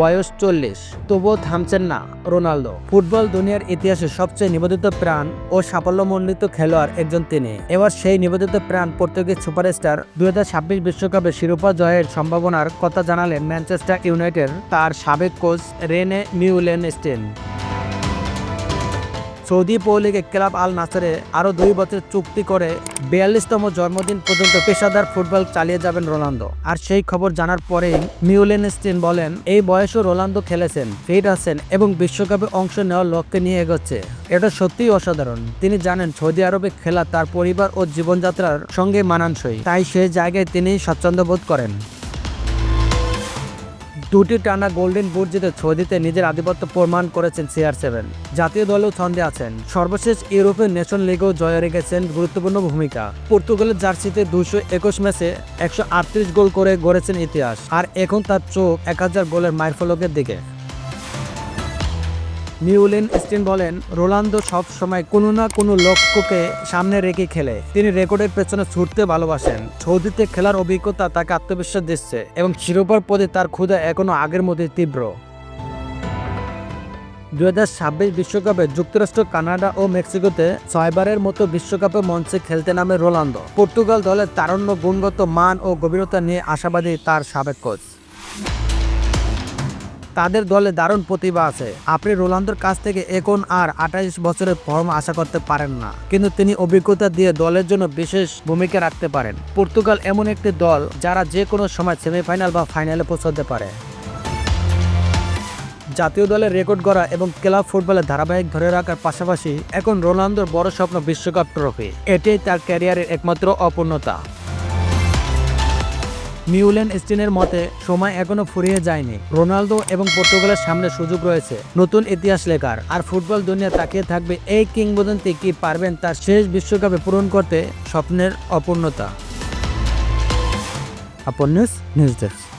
বয়স চল্লিশ। তবুও থামছেন না রোনালদো। ফুটবল দুনিয়ার ইতিহাসে সবচেয়ে নিবেদিত প্রাণ ও সাফল্যমণ্ডিত খেলোয়াড় একজন তিনি। এবার সেই নিবেদিত প্রাণ পর্তুগিজ সুপারস্টার দুই বিশ্বকাপে শিরোপা জয়ের সম্ভাবনার কথা জানালেন ম্যানচেস্টার ইউনাইটেড তার সাবেক coach Rene Meulensteen Saudi পৌলিগে ক্লাব আল নাসারে আরও দুই বছর চুক্তি করে বিয়াল্লিশতম জন্মদিন পর্যন্ত পেশাদার ফুটবল চালিয়ে যাবেন রোনালদো। আর সেই খবর জানার পরেই মিউলেনস্টিন বলেন, এই বয়সও রোনালদো খেলেছেন, ফিট আছেন এবং বিশ্বকাপে অংশ নেওয়ার লক্ষ্যে নিয়ে এগোচ্ছে। এটা সত্যিই অসাধারণ। তিনি জানেন, সৌদি আরবে খেলা তার পরিবার ও জীবনযাত্রার সঙ্গে মানানসই। তাই সেই জায়গায় তিনি স্বাচ্ছন্দ্য বোধ করেন। দুটি টানা গোল্ডেন বুট জিতে সৌদিতে নিজের আধিপত্য প্রমাণ করেছেন সিআর সেভেন জাতীয় দলেও ছন্দে আছেন। সর্বশেষ ইউরোপের নেশন লিগেও জয় রেখেছেন গুরুত্বপূর্ণ ভূমিকা। পর্তুগালের জার্সিতে দুশো একুশ ম্যাচে একশো আটত্রিশ গোল করে গড়েছেন ইতিহাস। আর এখন তার চোখ এক হাজার গোলের মাইলফলকের দিকে। নিউলেন স্টিন বলেন, রোনালদো সব সময় কোনো না কোনো লক্ষ্যকে সামনে রেখে খেলে। তিনি রেকর্ডের পেছনে ছুটতে ভালোবাসেন। সৌদিতে খেলার অভিজ্ঞতা তাকে আত্মবিশ্বাস দিচ্ছে এবং শিরোপার পদে তার ক্ষুদা এখনও আগের মধ্যে তীব্র। ছাব্বিশ বিশ্বকাপে যুক্তরাষ্ট্র, কানাডা ও মেক্সিকোতে ছয়বারের মতো বিশ্বকাপে মঞ্চে খেলতে নামে রোনালদো। পর্তুগাল দলের তারণ্য, গুণগত মান ও গভীরতা নিয়ে আশাবাদী তার সাবেক কোচ। তাদের দলে দারুণ প্রতিভা আছে। আপনি রোনালদোর কাছ থেকে এখন আর আঠাইশ বছরের ফর্ম আশা করতে পারেন না। কিন্তু তিনি অভিজ্ঞতা দিয়ে দলের জন্য বিশেষ ভূমিকা রাখতে পারেন। পর্তুগাল এমন একটি দল যারা যে কোনো সময় সেমিফাইনাল বা ফাইনালে পৌঁছতে পারে। জাতীয় দলের রেকর্ড গড়া এবং ক্লাব ফুটবলের ধারাবাহিক ধরে রাখার পাশাপাশি এখন রোনালদোর বড় স্বপ্ন বিশ্বকাপ ট্রফি। এটাই তার ক্যারিয়ারের একমাত্র অপূর্ণতা। মিউলেন স্টিনের মতে, সময় এখনও ফুরিয়ে যায়নি। রোনালদো এবং পর্তুগালের সামনে সুযোগ রয়েছে। নতুন ইতিহাস লেখার। আর ফুটবল দুনিয়া তাকিয়ে থাকবে এই কিংবদন্তি কি পারবেন তার শেষ বিশ্বকাপে পূরণ করতে স্বপ্নের অপূর্ণতা। আপন নিউজ নিউজ ডেস্ক।